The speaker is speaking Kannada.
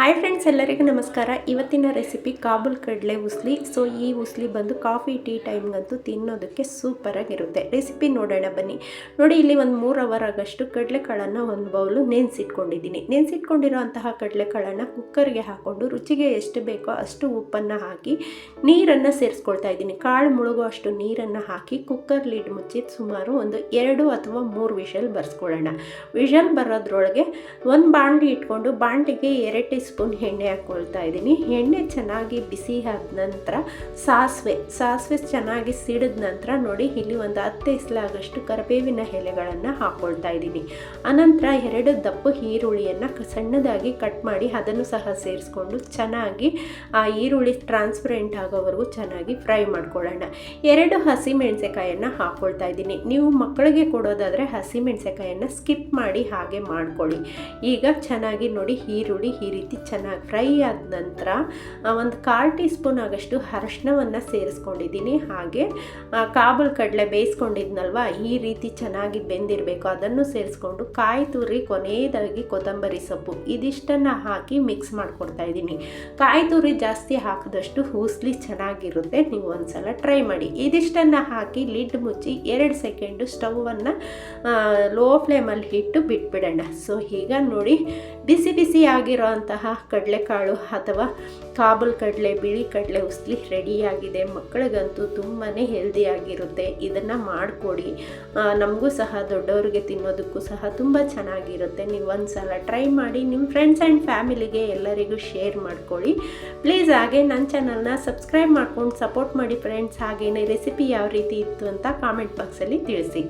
ಹಾಯ್ ಫ್ರೆಂಡ್ಸ್ ಎಲ್ಲರಿಗೂ ನಮಸ್ಕಾರ. ಇವತ್ತಿನ ರೆಸಿಪಿ ಕಾಬೂಲ್ ಕಡಲೆ ಉಸ್ಲಿ. ಸೊ ಈ ಉಸ್ಲಿ ಬಂದು ಕಾಫಿ ಟೀ ಟೈಮ್ಗಂತೂ ತಿನ್ನೋದಕ್ಕೆ ಸೂಪರಾಗಿರುತ್ತೆ ರೆಸಿಪಿ ನೋಡೋಣ ಬನ್ನಿ. ನೋಡಿ, ಇಲ್ಲಿ ಒಂದು ಮೂರು ಅವರ್ ಆಗಷ್ಟು ಕಡಲೆಕಾಳನ್ನು ಒಂದು ಬೌಲು ನೆನೆಸಿಟ್ಕೊಂಡಿದ್ದೀನಿ. ನೆನೆಸಿಟ್ಕೊಂಡಿರೋ ಅಂತಹ ಕಡಲೆಕಾಳನ್ನು ಕುಕ್ಕರ್ಗೆ ಹಾಕ್ಕೊಂಡು ರುಚಿಗೆ ಎಷ್ಟು ಬೇಕೋ ಅಷ್ಟು ಉಪ್ಪನ್ನು ಹಾಕಿ ನೀರನ್ನು ಸೇರಿಸ್ಕೊಳ್ತಾ ಇದ್ದೀನಿ. ಕಾಳು ಮುಳುಗೋ ಅಷ್ಟು ನೀರನ್ನು ಹಾಕಿ ಕುಕ್ಕರ್ ಲಿಡ್ ಮುಚ್ಚಿ ಸುಮಾರು ಒಂದು ಎರಡು ಅಥವಾ ಮೂರು ವಿಷಲ್ ಬರ್ಸ್ಕೊಳ್ಳೋಣ. ವಿಷಲ್ ಬರೋದ್ರೊಳಗೆ ಒಂದು ಬಾಣಲಿ ಇಟ್ಕೊಂಡು ಬಾಣಲಿಗೆ ಎರಡು ಸ್ಪೂನ್ ಎಣ್ಣೆ ಹಾಕ್ಕೊಳ್ತಾ ಇದ್ದೀನಿ. ಎಣ್ಣೆ ಚೆನ್ನಾಗಿ ಬಿಸಿ ಆದ ನಂತರ ಸಾಸಿವೆ ಸಾಸಿವೆ ಚೆನ್ನಾಗಿ ಸಿಡಿದ ನಂತರ ನೋಡಿ ಇಲ್ಲಿ ಒಂದು ಹತ್ತು ಇಸ್ಲಾಗಷ್ಟು ಕರಿಬೇವಿನ ಎಲೆಗಳನ್ನು ಹಾಕ್ಕೊಳ್ತಾ ಇದ್ದೀನಿ. ಅನಂತರ ಎರಡು ದಪ್ಪ ಈರುಳ್ಳಿಯನ್ನು ಸಣ್ಣದಾಗಿ ಕಟ್ ಮಾಡಿ ಅದನ್ನು ಸಹ ಸೇರಿಸ್ಕೊಂಡು ಚೆನ್ನಾಗಿ ಆ ಈರುಳ್ಳಿ ಟ್ರಾನ್ಸ್ಪರೆಂಟ್ ಆಗೋವರೆಗೂ ಚೆನ್ನಾಗಿ ಫ್ರೈ ಮಾಡ್ಕೊಳ್ಳೋಣ. ಎರಡು ಹಸಿ ಮೆಣಸೆಕಾಯನ್ನು ಹಾಕ್ಕೊಳ್ತಾ ಇದ್ದೀನಿ. ನೀವು ಮಕ್ಕಳಿಗೆ ಕೊಡೋದಾದರೆ ಹಸಿ ಮೆಣಸೆಕಾಯನ್ನು ಸ್ಕಿಪ್ ಮಾಡಿ ಹಾಗೆ ಮಾಡ್ಕೊಳ್ಳಿ. ಈಗ ಚೆನ್ನಾಗಿ ನೋಡಿ ಈರುಳ್ಳಿ ಈ ರೀತಿ ಚೆನ್ನಾಗಿ ಫ್ರೈ ಆದ ನಂತರ ಒಂದು ಕಾಲು ಟೀ ಸ್ಪೂನ್ ಆಗಷ್ಟು ಅರಶಿನವನ್ನು ಸೇರಿಸ್ಕೊಂಡಿದ್ದೀನಿ. ಹಾಗೆ ಕಾಬಲ್ ಕಡಲೆ ಬೇಯಿಸ್ಕೊಂಡಿದ್ನಲ್ವ, ಈ ರೀತಿ ಚೆನ್ನಾಗಿ ಬೆಂದಿರಬೇಕು. ಅದನ್ನು ಸೇರಿಸ್ಕೊಂಡು ಕಾಯಿ ತುರಿ ಕೊನೆಯದಾಗಿ ಕೊತ್ತಂಬರಿ ಸೊಪ್ಪು ಇದಿಷ್ಟನ್ನು ಹಾಕಿ ಮಿಕ್ಸ್ ಮಾಡ್ಕೊಡ್ತಾ ಇದ್ದೀನಿ. ಕಾಯಿ ತುರಿ ಜಾಸ್ತಿ ಹಾಕಿದಷ್ಟು ಹೂಸ್ಲಿ ಚೆನ್ನಾಗಿರುತ್ತೆ. ನೀವು ಒಂದ್ಸಲ ಟ್ರೈ ಮಾಡಿ. ಇದಿಷ್ಟನ್ನು ಹಾಕಿ ಲಿಡ್ ಮುಚ್ಚಿ ಎರಡು ಸೆಕೆಂಡು ಸ್ಟವನ್ನು ಲೋ ಫ್ಲೇಮಲ್ಲಿ ಇಟ್ಟು ಬಿಟ್ಬಿಡೋಣ. ಸೊ ಈಗ ನೋಡಿ, ಬಿಸಿ ಬಿಸಿ ಆಗಿರೋ ಕಡಲೆಕಾಳು ಅಥವಾ ಕಾಬಲ್ ಕಡಲೆ, ಬಿಳಿ ಕಡಲೆ ಉಸ್ಲಿ ರೆಡಿಯಾಗಿದೆ. ಮಕ್ಕಳಿಗಂತೂ ತುಂಬಾ ಹೆಲ್ದಿಯಾಗಿರುತ್ತೆ. ಇದನ್ನು ಮಾಡಿಕೊಡಿ. ನಮಗೂ ಸಹ, ದೊಡ್ಡವ್ರಿಗೆ ತಿನ್ನೋದಕ್ಕೂ ಸಹ ತುಂಬ ಚೆನ್ನಾಗಿರುತ್ತೆ. ನೀವು ಒಂದು ಸಲ ಟ್ರೈ ಮಾಡಿ ನಿಮ್ಮ ಫ್ರೆಂಡ್ಸ್ ಆ್ಯಂಡ್ ಫ್ಯಾಮಿಲಿಗೆ ಎಲ್ಲರಿಗೂ ಶೇರ್ ಮಾಡ್ಕೊಳ್ಳಿ. ಪ್ಲೀಸ್ ಹಾಗೆ ನನ್ನ ಚಾನಲ್ನ ಸಬ್ಸ್ಕ್ರೈಬ್ ಮಾಡ್ಕೊಂಡು ಸಪೋರ್ಟ್ ಮಾಡಿ ಫ್ರೆಂಡ್ಸ್ ಹಾಗೆಯೇ ರೆಸಿಪಿ ಯಾವ ರೀತಿ ಇತ್ತು ಅಂತ ಕಾಮೆಂಟ್ ಬಾಕ್ಸಲ್ಲಿ ತಿಳಿಸಿ.